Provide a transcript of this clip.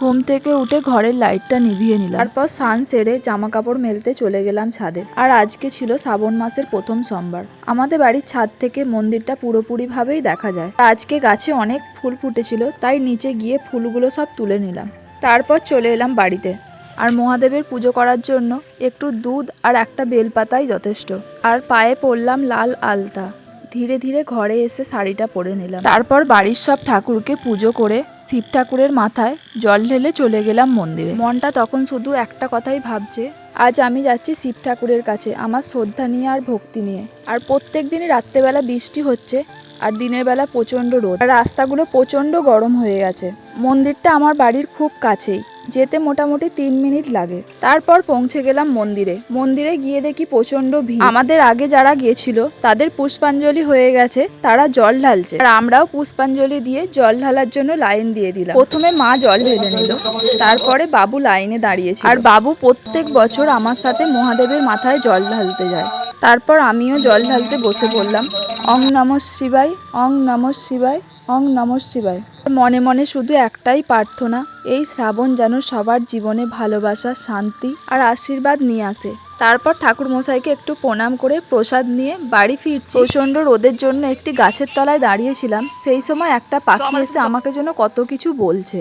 ঘুম থেকে উঠে ঘরের লাইটটা নিভিয়ে নিলাম। তারপর স্নান সেরে জামা কাপড় মেলতে চলে গেলাম ছাদে। আর আজকে ছিল শ্রাবণ মাসের প্রথম সোমবার। আমাদের বাড়ির ছাদ থেকে মন্দিরটা পুরোপুরি ভাবেই দেখা যায়। আজকে গাছে অনেক ফুল ফুটেছিল, তাই নিচে গিয়ে ফুলগুলো সব তুলে নিলাম। তারপর চলে এলাম বাড়িতে। আর মহাদেবের পুজো করার জন্য একটু দুধ আর একটা বেলপাতাই যথেষ্ট। আর পায়ে পরলাম লাল আলতা। ধীরে ধীরে ঘরে এসে শাড়িটা পরে নিলাম। তারপর বাড়ির সব ঠাকুরকে পুজো করে শিব ঠাকুরের মাথায় জল ঢেলে চলে গেলাম মন্দিরে। মনটা তখন শুধু একটা কথাই ভাবছে আজ আমি যাচ্ছি শিব ঠাকুরের কাছে আমার শ্রদ্ধা নিয়ে আর ভক্তি নিয়ে। আর প্রত্যেক দিনই রাত্রেবেলা বৃষ্টি হচ্ছে আর দিনের বেলা প্রচণ্ড রোদ। আর রাস্তাগুলো প্রচণ্ড গরম হয়ে গেছে। মন্দিরটা আমার বাড়ির খুব কাছেই। যেতে মোটামুটি তিন মিনিট লাগে। তারপর পৌঁছে গেলাম মন্দিরে। মন্দিরে গিয়ে দেখি প্রচণ্ড ভিড়। আমাদের আগে যারা গিয়েছিল, তাদের পুষ্পাঞ্জলি হয়ে গেছে, তারা জল ঢালছে। আর আমরাও পুষ্পাঞ্জলি দিয়ে জল ঢালার জন্য লাইন দিয়ে দিলাম। প্রথমে মা জল ঢেলে নিল, তারপরে বাবু লাইনে দাঁড়িয়েছে আর বাবু প্রত্যেক বছর আমার সাথে মহাদেবের মাথায় জল ঢালতে যায়। তারপর আমিও জল ঢালতে বসে পড়লাম। অং নম শিবায়, অং নম শিবায় অং নম শিবায়। মনে মনে শুধু একটাই প্রার্থনা এই শ্রাবণ যেন সবার জীবনে ভালোবাসা শান্তি আর আশীর্বাদ নিয়ে আসে। তারপর ঠাকুর মশাইকে একটু প্রণাম করে প্রসাদ নিয়ে বাড়ি ফিরছি। প্রচণ্ড রোদের জন্য একটি গাছের তলায় দাঁড়িয়েছিলাম। সেই সময় একটা পাখি এসে আমাকে যেন কত কিছু বলছে।